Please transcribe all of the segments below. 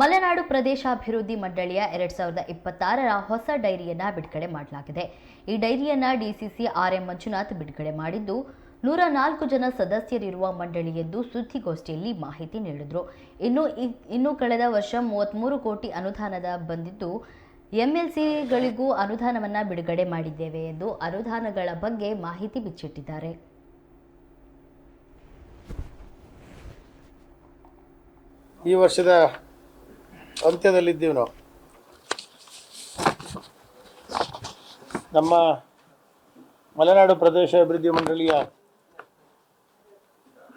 ಮಲೆನಾಡು ಪ್ರದೇಶಾಭಿವೃದ್ಧಿ ಮಂಡಳಿಯ ಎರಡ್ ಸಾವಿರದ ಇಪ್ಪತ್ತಾರರ ಹೊಸ ಡೈರಿಯನ್ನ ಬಿಡುಗಡೆ ಮಾಡಲಾಗಿದೆ. ಈ ಡೈರಿಯನ್ನ ಡಿಸಿಸಿ ಆರ್ ಎಂ ಮಂಜುನಾಥ್ ಬಿಡುಗಡೆ ಮಾಡಿದ್ದು, ನೂರ ನಾಲ್ಕು ಜನ ಸದಸ್ಯರಿರುವ ಮಂಡಳಿ ಎಂದು ಸುದ್ದಿಗೋಷ್ಠಿಯಲ್ಲಿ ಮಾಹಿತಿ ನೀಡಿದರು. ಇನ್ನು ಇನ್ನು ಕಳೆದ ವರ್ಷ ಮೂವತ್ತ್ಮೂರು ಕೋಟಿ ಅನುದಾನದ ಬಂದಿದ್ದು, ಎಂಎಲ್ಸಿಗಳಿಗೂ ಅನುದಾನವನ್ನ ಬಿಡುಗಡೆ ಮಾಡಿದ್ದೇವೆ ಎಂದು ಅನುದಾನಗಳ ಬಗ್ಗೆ ಮಾಹಿತಿ ಬಿಚ್ಚಿಟ್ಟಿದ್ದಾರೆ. ಈ ವರ್ಷದ ಅಂತ್ಯದಲ್ಲಿದ್ದೀವಿ ನಾವು. ನಮ್ಮ ಮಲೆನಾಡು ಪ್ರದೇಶ ಅಭಿವೃದ್ಧಿ ಮಂಡಳಿಯ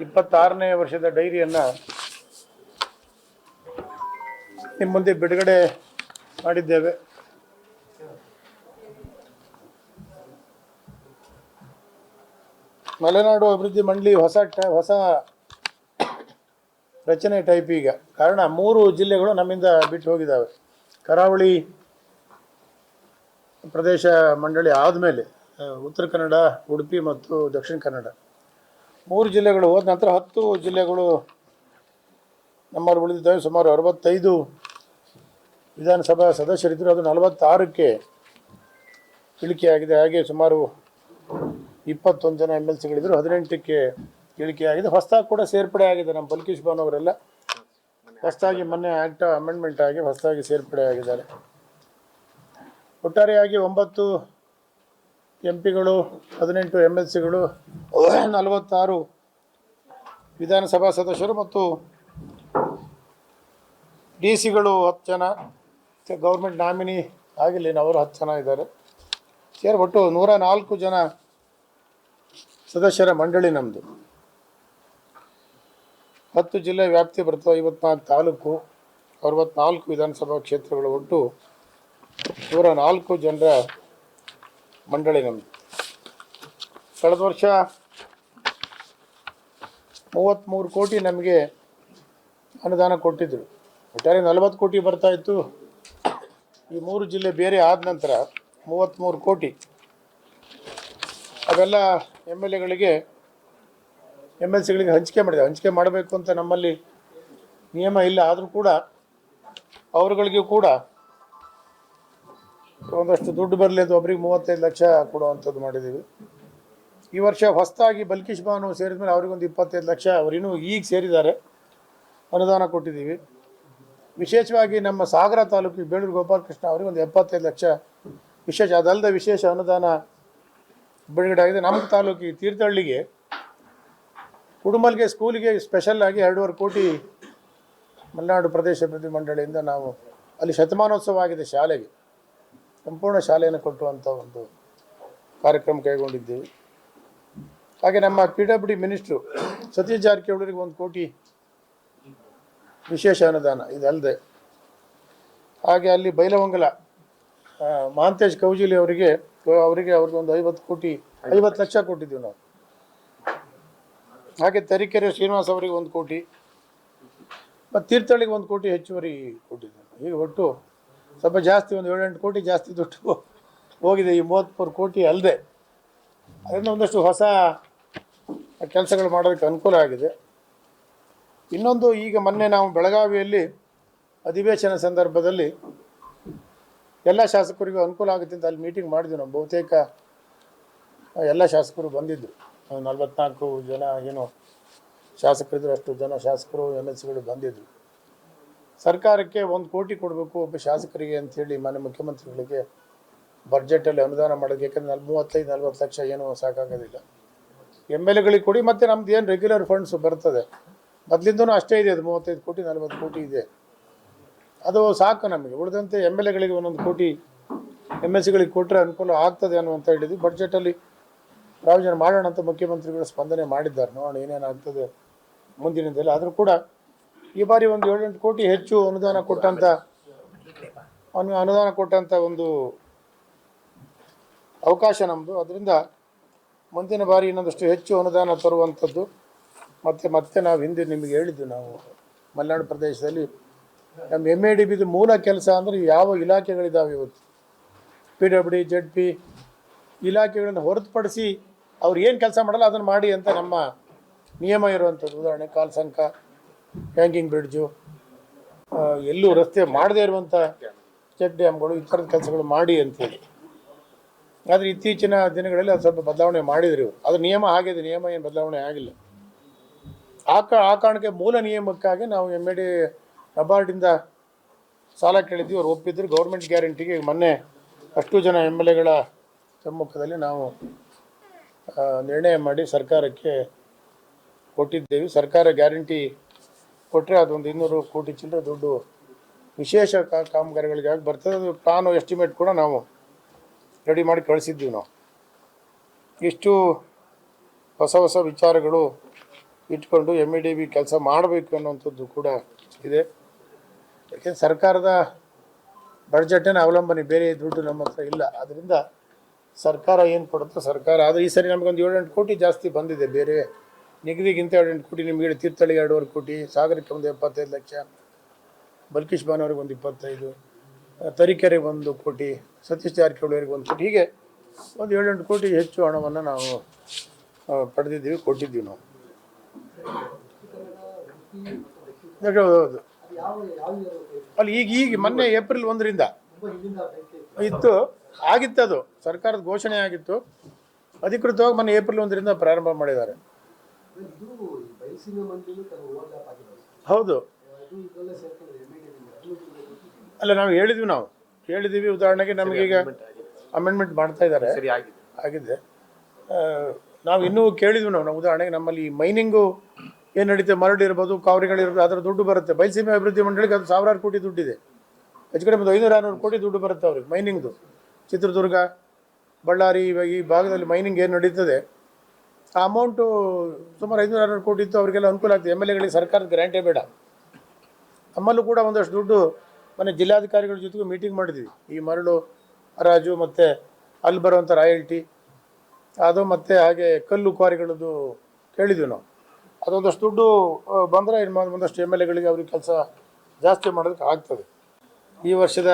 ಇಪ್ಪತ್ತಾರನೇ ವರ್ಷದ ಡೈರಿಯನ್ನು ನಿಮ್ಮ ಮುಂದೆ ಬಿಡುಗಡೆ ಮಾಡಿದ್ದೇವೆ. ಮಲೆನಾಡು ಅಭಿವೃದ್ಧಿ ಮಂಡಳಿ ಹೊಸ ಟ- ಹೊಸ ರಚನೆ ಟೈಪ್ ಈಗ. ಕಾರಣ ಮೂರು ಜಿಲ್ಲೆಗಳು ನಮ್ಮಿಂದ ಬಿಟ್ಟು ಹೋಗಿದ್ದಾವೆ ಕರಾವಳಿ ಪ್ರದೇಶ ಮಂಡಳಿ ಆದಮೇಲೆ ಉತ್ತರ ಕನ್ನಡ, ಉಡುಪಿ ಮತ್ತು ದಕ್ಷಿಣ ಕನ್ನಡ. ಮೂರು ಜಿಲ್ಲೆಗಳು ಹೋದ ನಂತರ ಹತ್ತು ಜಿಲ್ಲೆಗಳು ನಮ್ಮಲ್ಲಿ ಉಳಿದಿದ್ದಾವೆ. ಸುಮಾರು ಅರವತ್ತೈದು ವಿಧಾನಸಭಾ ಸದಸ್ಯರಿದ್ದರು ಅದು ನಲವತ್ತಾರಕ್ಕೆ ಇಳಿಕೆಯಾಗಿದೆ. ಹಾಗೆ ಸುಮಾರು ಇಪ್ಪತ್ತೊಂದು ಜನ ಎಂ ಎಲ್ ಸಿಗಳಿದ್ದರು ಹದಿನೆಂಟಕ್ಕೆ ಇಳಿಕೆಯಾಗಿದೆ ಹೊಸದಾಗಿ ಕೂಡ ಸೇರ್ಪಡೆ ಆಗಿದೆ ನಮ್ಮ ಬಲ್ಕೇಶ್ ಭಾನ್ ಅವರೆಲ್ಲ. ಹೊಸದಾಗಿ ಮೊನ್ನೆ ಆ್ಯಕ್ಟ್ ಅಮೆಂಡ್ಮೆಂಟ್ ಆಗಿ ಹೊಸದಾಗಿ ಸೇರ್ಪಡೆ ಆಗಿದ್ದಾರೆ. ಒಟ್ಟಾರೆಯಾಗಿ ಒಂಬತ್ತು ಎಂ ಪಿಗಳು ಹದಿನೆಂಟು ಎಂ ಎಲ್ ಸಿಗಳು ನಲವತ್ತಾರು ವಿಧಾನಸಭಾ ಸದಸ್ಯರು ಮತ್ತು ಡಿ ಸಿಗಳು ಹತ್ತು ಜನ, ಗೌರ್ಮೆಂಟ್ ನಾಮಿನಿ ಆಗಿಲ್ಲ ಅವರು ಹತ್ತು ಜನ ಇದ್ದಾರೆ. ಸೇರಿ ಒಟ್ಟು ನೂರ ನಾಲ್ಕು ಜನ ಸದಸ್ಯರ ಮಂಡಳಿ ನಮ್ಮದು ಹತ್ತು ಜಿಲ್ಲೆ ವ್ಯಾಪ್ತಿ ಬರ್ತವೆ ಐವತ್ನಾಲ್ಕು ತಾಲೂಕು, ಅರವತ್ನಾಲ್ಕು ವಿಧಾನಸಭಾ ಕ್ಷೇತ್ರಗಳು ಒಟ್ಟು ನೂರ ನಾಲ್ಕು ಜನರ ಮಂಡಳಿ ನಮ್ಮದು ಕಳೆದ ವರ್ಷ ಮೂವತ್ತ್ಮೂರು ಕೋಟಿ ನಮಗೆ ಅನುದಾನ ಕೊಟ್ಟಿದ್ದರು ಒಟ್ಟಾರೆ ನಲವತ್ತು ಕೋಟಿ ಬರ್ತಾ ಇತ್ತು. ಈ ಮೂರು ಜಿಲ್ಲೆ ಬೇರೆ ಆದ ನಂತರ ಮೂವತ್ತ್ಮೂರು ಕೋಟಿ. ಅವೆಲ್ಲ ಎಂ ಎಲ್ ಎಗಳಿಗೆ ಎಂ ಎಲ್ ಸಿಗಳಿಗೆ ಹಂಚಿಕೆ ಮಾಡಿದೆ. ಹಂಚಿಕೆ ಮಾಡಬೇಕು ಅಂತ ನಮ್ಮಲ್ಲಿ ನಿಯಮ ಇಲ್ಲ. ಆದರೂ ಕೂಡ ಅವರುಗಳಿಗೂ ಕೂಡ ಒಂದಷ್ಟು ದುಡ್ಡು ಬರಲಿ ಅಂತ ಒಬ್ರಿಗೆ ಮೂವತ್ತೈದು ಲಕ್ಷ ಕೊಡುವಂಥದ್ದು ಮಾಡಿದ್ದೀವಿ. ಈ ವರ್ಷ ಹೊಸದಾಗಿ ಬಲ್ಕಿಶ್ ಬಾನು ಸೇರಿದ ಮೇಲೆ ಅವರಿಗೊಂದು ಇಪ್ಪತ್ತೈದು ಲಕ್ಷ ಅವರಿನ್ನೂ ಈಗ ಸೇರಿದ್ದಾರೆ. ಅನುದಾನ ಕೊಟ್ಟಿದ್ದೀವಿ. ವಿಶೇಷವಾಗಿ ನಮ್ಮ ಸಾಗರ ತಾಲೂಕಿಗೆ ಬೇಳೂರು ಗೋಪಾಲಕೃಷ್ಣ ಅವರಿಗೆ ಒಂದು ಎಪ್ಪತ್ತೈದು ಲಕ್ಷ ವಿಶೇಷ, ಅದಲ್ಲದೆ ವಿಶೇಷ ಅನುದಾನ ಬಿಡುಗಡೆ ಆಗಿದೆ. ನಮ್ಮ ತಾಲೂಕಿಗೆ ತೀರ್ಥಹಳ್ಳಿಗೆ ಕುಡುಮಲ್ಗೆ ಸ್ಕೂಲಿಗೆ ಸ್ಪೆಷಲ್ ಆಗಿ ಎರಡೂವರೆ ಕೋಟಿ ಮಲೆನಾಡು ಪ್ರದೇಶ ಅಭಿವೃದ್ಧಿ ಮಂಡಳಿಯಿಂದ ನಾವು ಅಲ್ಲಿ ಶತಮಾನೋತ್ಸವ ಆಗಿದೆ ಶಾಲೆಗೆ. ಸಂಪೂರ್ಣ ಶಾಲೆಯನ್ನು ಕೊಟ್ಟುವಂಥ ಒಂದು ಕಾರ್ಯಕ್ರಮ ಕೈಗೊಂಡಿದ್ದೀವಿ. ಹಾಗೆ ನಮ್ಮ P W D minister Satish ಜಾರಕಿಹೊಳಿಗೆ ಒಂದು ಕೋಟಿ ವಿಶೇಷ ಅನುದಾನ ಇದಲ್ಲದೆ ಹಾಗೆ ಅಲ್ಲಿ ಬೈಲವಂಗಲ ಮಹಾಂತೇಶ್ ಕೌಜಿಲಿ ಅವರಿಗೆ ಅವರಿಗೆ ಅವ್ರಿಗೆ ಒಂದು ಐವತ್ತು ಕೋಟಿ, ಐವತ್ತು ಲಕ್ಷ ಕೊಟ್ಟಿದ್ದೀವಿ ನಾವು. ಹಾಗೆ ತರೀಕೆರೆ ಶ್ರೀನಿವಾಸ್ ಅವರಿಗೆ ಒಂದು ಕೋಟಿ, ಮತ್ತು ತೀರ್ಥಹಳ್ಳಿಗೆ ಒಂದು ಕೋಟಿ ಹೆಚ್ಚುವರಿ ಕೊಟ್ಟಿದ್ದಾರೆ. ಈಗ ಒಟ್ಟು ಸ್ವಲ್ಪ ಜಾಸ್ತಿ ಒಂದು ಏಳೆಂಟು ಕೋಟಿ ಜಾಸ್ತಿ ದುಡ್ಡು ಹೋಗಿದೆ. ಈ ಮೂವತ್ತ್ಮೂರು ಕೋಟಿ ಅಲ್ಲದೆ ಅದರಿಂದ ಒಂದಷ್ಟು ಹೊಸ ಕೆಲಸಗಳು ಮಾಡೋದಕ್ಕೆ ಅನುಕೂಲ ಆಗಿದೆ. ಇನ್ನೊಂದು ಈಗ ಮೊನ್ನೆ ನಾವು ಬೆಳಗಾವಿಯಲ್ಲಿ ಅಧಿವೇಶನ ಸಂದರ್ಭದಲ್ಲಿ ಎಲ್ಲ ಶಾಸಕರಿಗೂ ಅನುಕೂಲ ಆಗುತ್ತೆ ಅಂತ ಅಲ್ಲಿ ಮೀಟಿಂಗ್ ಮಾಡಿದ್ವಿ ನಾವು. ಬಹುತೇಕ ಎಲ್ಲ ಶಾಸಕರು ಬಂದಿದ್ದರು ನಲ್ವತ್ನಾಲ್ಕು ಜನ ಏನು ಶಾಸಕರಿದ್ರು, ಅಷ್ಟು ಜನ ಶಾಸಕರು ಎಂ ಎಲ್ ಸಿಗಳು ಬಂದಿದ್ದರು ಸರ್ಕಾರಕ್ಕೆ ಒಂದು ಕೋಟಿ ಕೊಡಬೇಕು ಒಬ್ಬ ಶಾಸಕರಿಗೆ ಅಂಥೇಳಿ ಮಾನ್ಯ ಮುಖ್ಯಮಂತ್ರಿಗಳಿಗೆ ಬಡ್ಜೆಟಲ್ಲಿ ಅನುದಾನ ಮಾಡೋದು ಯಾಕಂದ್ರೆ ನಲ್, ಮೂವತ್ತೈದು, ನಲ್ವತ್ತು ಲಕ್ಷ ಏನೂ ಸಾಕಾಗೋದಿಲ್ಲ. ಎಂ ಎಲ್ ಎಗಳಿಗೆ ಕೊಡಿ, ಮತ್ತು ನಮ್ದು ಏನು ರೆಗ್ಯುಲರ್ ಫಂಡ್ಸ್ ಬರ್ತದೆ. ಮೊದಲಿಂದನೂ ಅಷ್ಟೇ ಇದೆ, ಅದು ಮೂವತ್ತೈದು ಕೋಟಿ, ನಲ್ವತ್ತು ಕೋಟಿ ಇದೆ. ಅದು ಸಾಕು ನಮಗೆ. ಉಳಿದಂತೆ ಎಂ ಎಲ್ ಎಗಳಿಗೆ ಒಂದೊಂದು ಕೋಟಿ ಎಂ ಎಲ್ ಸಿಗಳಿಗೆ ಕೊಟ್ಟರೆ ಅನುಕೂಲ ಆಗ್ತದೆ ಅನ್ನುವಂಥ ಹೇಳಿದ್ವಿ. ಬಡ್ಜೆಟಲ್ಲಿ ಪ್ರಾವಿಷನ್ ಮಾಡೋಣ ಅಂತ ಮುಖ್ಯಮಂತ್ರಿಗಳು ಸ್ಪಂದನೆ ಮಾಡಿದ್ದಾರೆ. ನೋಡೋಣ ಏನೇನಾಗ್ತದೆ ಮುಂದಿನದಲ್ಲಿ ಆದರೂ ಕೂಡ ಈ ಬಾರಿ ಒಂದು ಏಳೆಂಟು ಕೋಟಿ ಹೆಚ್ಚು ಅನುದಾನ ಕೊಟ್ಟಂಥ ಅನು, ಅನುದಾನ ಕೊಟ್ಟಂಥ ಒಂದು ಅವಕಾಶ ನಮ್ಮದು ಅದರಿಂದ ಮುಂದಿನ ಬಾರಿ ಇನ್ನೊಂದಷ್ಟು ಹೆಚ್ಚು ಅನುದಾನ ತರುವಂಥದ್ದು ಮತ್ತು, ಮತ್ತೆ ನಾವು ಹಿಂದೆ ನಿಮಗೆ ಹೇಳಿದ್ದು ನಾವು ಮಲೆನಾಡು ಪ್ರದೇಶದಲ್ಲಿ ನಮ್ಮ ಎಂ ಎ ಡಿ ಬಿದು ಮೂಲ ಕೆಲಸ ಅಂದರೆ ಯಾವ ಇಲಾಖೆಗಳಿದ್ದಾವೆ ಇವತ್ತು? P W D Z P ಇಲಾಖೆಗಳನ್ನು ಹೊರತುಪಡಿಸಿ ಅವ್ರು ಏನು ಕೆಲಸ ಮಾಡಲ್ಲ, ಅದನ್ನು ಮಾಡಿ ಅಂತ ನಮ್ಮ ನಿಯಮ ಇರುವಂಥದ್ದು ಉದಾಹರಣೆ, ಕಾಲ್ ಸಂಕ ಹ್ಯಾಂಗಿಂಗ್ ಬ್ರಿಡ್ಜು ಎಲ್ಲೂ ರಸ್ತೆ ಮಾಡದೇ ಇರುವಂಥ ಚೆಕ್ ಡ್ಯಾಮ್ಗಳು ಈ ಥರದ ಕೆಲಸಗಳು ಮಾಡಿ ಅಂತೇಳಿ ಆದರೆ ಇತ್ತೀಚಿನ ದಿನಗಳಲ್ಲಿ ಅದು ಸ್ವಲ್ಪ ಬದಲಾವಣೆ ಮಾಡಿದ್ರು ಇವರು. ಅದು ನಿಯಮ ಆಗಿದೆ, ನಿಯಮ ಏನು ಬದಲಾವಣೆ ಆಗಿಲ್ಲ. ಆ ಕಾ, ಆ ಕಾರಣಕ್ಕೆ ಮೂಲ ನಿಯಮಕ್ಕಾಗಿ ನಾವು ಎಂ ಎ ಡಿ ನಬಾರ್ಡಿಂದ ಸಾಲ ಕೇಳಿದ್ವಿ ಅವ್ರು ಒಪ್ಪಿದ್ರು. ಗೌರ್ಮೆಂಟ್ ಗ್ಯಾರಂಟಿಗೆ ಮೊನ್ನೆ ಅಷ್ಟು ಜನ ಎಂ ಎಲ್ ಎಗಳ ಸಮ್ಮುಖದಲ್ಲಿ ನಾವು ನಿರ್ಣಯ ಮಾಡಿ ಸರ್ಕಾರಕ್ಕೆ ಕೊಟ್ಟಿದ್ದೇವೆ. ಸರ್ಕಾರ ಗ್ಯಾರಂಟಿ ಕೊಟ್ಟರೆ ಅದೊಂದು ಇನ್ನೂರು ಕೋಟಿ ಚಿಲ್ಲರೆ ದುಡ್ಡು ವಿಶೇಷ ಕಾಮಗಾರಿಗಳಿಗಾಗಿ ಬರ್ತದೆ. ಅದು ಪ್ಲಾನು ಎಸ್ಟಿಮೇಟ್ ಕೂಡ ನಾವು ರೆಡಿ ಮಾಡಿ ಕಳಿಸಿದ್ದೀವಿ ನಾವು. ಇಷ್ಟು ಹೊಸ ಹೊಸ ವಿಚಾರಗಳು ಇಟ್ಕೊಂಡು ಎಂ ಇ ಡಿ ಬಿ ಕೆಲಸ ಮಾಡಬೇಕು ಅನ್ನುವಂಥದ್ದು ಕೂಡ ಇದೆ. ಯಾಕೆಂದ್ರೆ ಸರ್ಕಾರದ ಬಡ್ಜೆಟನ್ನು ಅವಲಂಬನೆ, ಬೇರೆ ದುಡ್ಡು ನಮ್ಮ ಹತ್ರ ಇಲ್ಲ. ಅದರಿಂದ ಸರ್ಕಾರ ಏನು ಕೊಡುತ್ತೋ ಸರ್ಕಾರ. ಆದರೆ ಈ ಸರಿ ನಮಗೊಂದು ಏಳೆಂಟು ಕೋಟಿ ಜಾಸ್ತಿ ಬಂದಿದೆ ಬೇರೆ. ನಿಗದಿಗಿಂತ ಏಳೆಂಟು ಕೋಟಿ, ನಿಮಗೆ ತೀರ್ಥಹಳ್ಳಿಗೆ ಎರಡೂವರೆ ಕೋಟಿ, ಸಾಗರಕ್ಕೆ ಒಂದು ಎಪ್ಪತ್ತೈದು ಲಕ್ಷ, ಬಲ್ಕೀಶ್ ಭಾನವ್ರಿಗೆ ಒಂದು ಇಪ್ಪತ್ತೈದು, ತರೀಕೆರೆಗೆ ಒಂದು ಕೋಟಿ, ಸತೀಶ್ ಜಾರಕಿಹೊಳಿಯವರಿಗೆ ಒಂದು ಕೋಟಿ. ಹೀಗೆ ಒಂದು ಏಳೆಂಟು ಕೋಟಿ ಹೆಚ್ಚು ಹಣವನ್ನು ನಾವು ಪಡೆದಿದ್ದೀವಿ, ಕೊಟ್ಟಿದ್ದೀವಿ ನಾವು. ಹೌದು? ಅಲ್ಲಿ ಈಗ ಈಗ ಮೊನ್ನೆ ಏಪ್ರಿಲ್ ಒಂದರಿಂದ ಇತ್ತು. ಆಗಿತ್ತು ಅದು. ಸರ್ಕಾರದ ಘೋಷಣೆ ಆಗಿತ್ತು. ಅಧಿಕೃತವಾಗಿ ಮೊನ್ನೆ ಏಪ್ರಿಲ್ ಒಂದರಿಂದ ಪ್ರಾರಂಭ ಮಾಡಿದ್ದಾರೆ. ಹೌದು. ಅಲ್ಲ ನಾವು ಹೇಳಿದ್ವಿ ನಾವು. ಹೇಳಿದ್ದೀವಿ ಉದಾಹರಣೆಗೆ ನಮಗೀಗ ಅಮೆಂಡ್ಮೆಂಟ್ ಮಾಡ್ತಾ ಇದ್ದಾರೆ. ಸರಿ ಆಗಿದೆ. ಆಗಿದೆ. ನಾವು ಇನ್ನೂ ಕೇಳಿದ್ವಿ ನಾವು. ನಾವು ಉದಾಹರಣೆಗೆ ನಮ್ಮಲ್ಲಿ ಮೈನಿಂಗು ಏನು ನಡೀತೆ ಮರಳು ಇರ್ಬೋದು ಕಾವರಿಗಳಿರ್ಬೋದು ಅದರ ದುಡ್ಡು ಬರುತ್ತೆ. ಬಯಲುಸೀಮೆ ಅಭಿವೃದ್ಧಿ ಮಂಡಳಿಗೆ ಅದು ಸಾವಿರಾರು ಕೋಟಿ ದುಡ್ಡಿದೆ. ಹೆಚ್ಚು ಕಡಿಮೆ ಒಂದು ಐನೂರು ಆರುನೂರು ಕೋಟಿ ದುಡ್ಡು ಬರುತ್ತೆ ಅವ್ರಿಗೆ ಮೈನಿಂಗ್ದು. ಚಿತ್ರದುರ್ಗ, ಬಳ್ಳಾರಿ ಇವಾಗ ಈ ಭಾಗದಲ್ಲಿ ಮೈನಿಂಗ್ ಏನು ನಡೀತದೆ, ಆ ಅಮೌಂಟು ಸುಮಾರು ಐನೂರು ಆರುನೂರು ಕೋಟಿ ಇತ್ತು, ಅವರಿಗೆಲ್ಲ ಅನುಕೂಲ ಆಗ್ತದೆ. ಎಂ ಎಲ್ ಎಗಳಿಗೆ ಸರ್ಕಾರದ ಗ್ರ್ಯಾಂಟೇ ಬೇಡ. ನಮ್ಮಲ್ಲೂ ಕೂಡ ಒಂದಷ್ಟು ದುಡ್ಡು ಮನೆ ಜಿಲ್ಲಾಧಿಕಾರಿಗಳ ಜೊತೆಗೂ ಮೀಟಿಂಗ್ ಮಾಡಿದ್ವಿ. ಈ ಮರಳು ಹರಾಜು ಮತ್ತು ಅಲ್ಲಿ ಬರುವಂಥ ರಾಯಲ್ಟಿ, ಅದು ಮತ್ತು ಹಾಗೆ ಕಲ್ಲು ಕ್ವಾರಿಗಳದ್ದು ಕೇಳಿದ್ವಿ ನಾವು. ಅದೊಂದಷ್ಟು ದುಡ್ಡು, ಬಂದರೆ ಇನ್ನು ಒಂದಷ್ಟು ಎಂ ಎಲ್ ಎಗಳಿಗೆ ಅವ್ರಿಗೆ ಕೆಲಸ ಜಾಸ್ತಿ ಮಾಡೋದಕ್ಕೆ ಆಗ್ತದೆ. ಈ ವರ್ಷದ